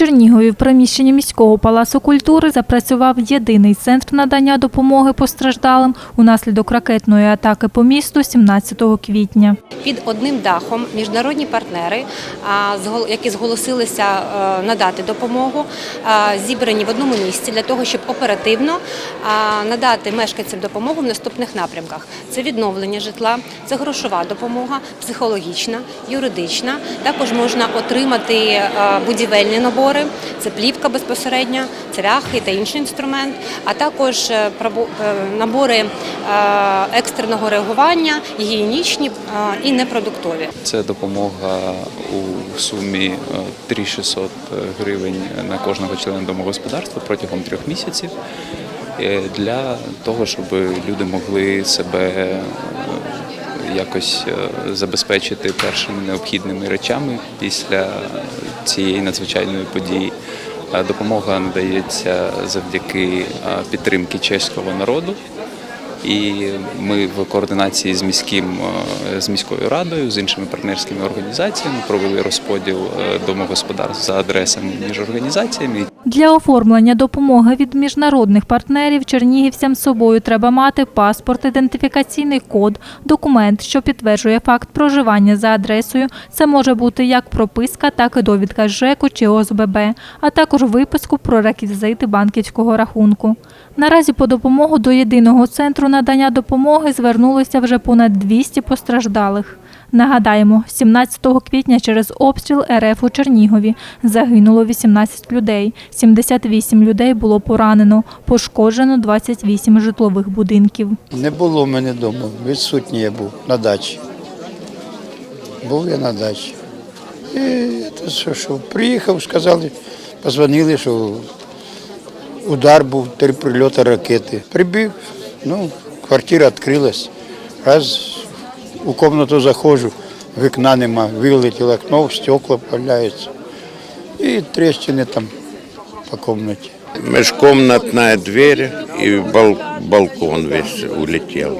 Чернігові в приміщенні міського палацу культури запрацював єдиний центр надання допомоги постраждалим унаслідок ракетної атаки по місту 17 квітня. Під одним дахом міжнародні партнери, які зголосилися е, надати допомогу, зібрані в одному місці для того, щоб оперативно надати мешканцям допомогу в наступних напрямках: це відновлення житла, це грошова допомога, психологічна, юридична. Також можна отримати е, будівельні набори, це плівка безпосередньо, цвяхи та інший інструмент, а також е, е, набори е, екстреного реагування, гігієнічні і непродуктові. Це допомога у сумі е, 3600 гривень на кожного члена домогосподарства протягом трьох місяців для того, щоб люди могли себе якось забезпечити першими необхідними речами після цієї надзвичайної події. Е, Допомога надається завдяки е, підтримки чеського народу. І ми в координації з міським е, з міською радою, з іншими партнерськими організаціями провели розподіл е, домогосподарств за адресами між організаціями. Для оформлення допомоги від міжнародних партнерів чернігівцям з собою треба мати паспорт, ідентифікаційний код, документ, що підтверджує факт проживання за адресою. Це може бути як прописка, так і довідка ЖЕКу чи ОСББ, а також виписку про реквізити банківського рахунку. Наразі по допомогу до єдиного центру надання допомоги звернулося вже понад 200 постраждалих. Нагадаємо, 17 квітня через обстріл РФ у Чернігові загинуло 18 людей, 78 людей було поранено, пошкоджено 28 житлових будинків. Не було в мене вдома, відсутній я був на дачі. Був я на дачі. І що, що, приїхав, сказали, позвонили, що удар був, три прильоти ракети. Прибіг, ну, квартира відкрилась. Раз у кімнату заходжу, вікна нема, вилетіло окно, стекла появляються. І тріщини там по кімнаті. Межкомнатная дверь и бал- балкон весь улетел.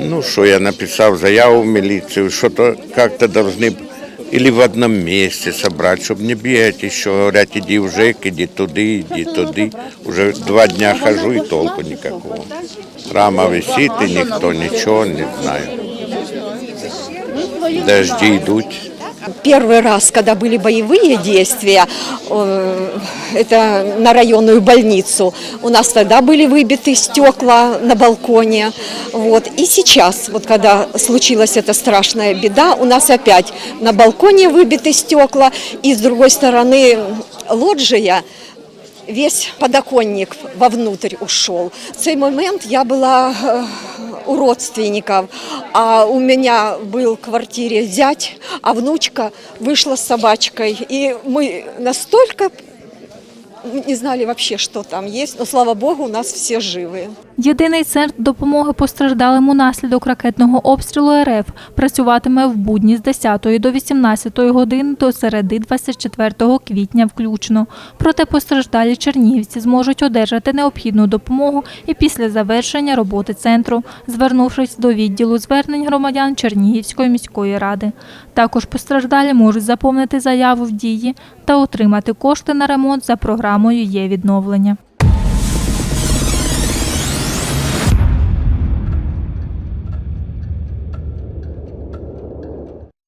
Ну, что я написал заяву в милицию, что-то как-то должны б- или в одном месте собрать, чтобы не бегать еще, говорят, иди в ЖЭК, иди туды, иди туды. Уже два дня хожу и толку никакого. Рама висит и никто ничего не знаю. Дожди идут. Первый раз, когда были боевые действия, э, это на районную больницу, у нас тогда были выбиты стекла на балконе. Вот. И сейчас, вот когда случилась эта страшная беда, у нас опять на балконе выбиты стекла, и с другой стороны лоджия, весь подоконник вовнутрь ушел. В цей момент я была э, у родственников, а у меня был в квартире зять, а внучка вышла с собачкой. И мы настолько не знали вообще, что там есть, но слава богу, у нас все живые. Єдиний центр допомоги постраждалим унаслідок ракетного обстрілу РФ працюватиме в будні з 10 до 18 годин до середи 24 квітня включно. Проте постраждалі чернігівці зможуть одержати необхідну допомогу і після завершення роботи центру, звернувшись до відділу звернень громадян Чернігівської міської ради. Також постраждалі можуть заповнити заяву в дії та отримати кошти на ремонт за програмою є відновлення.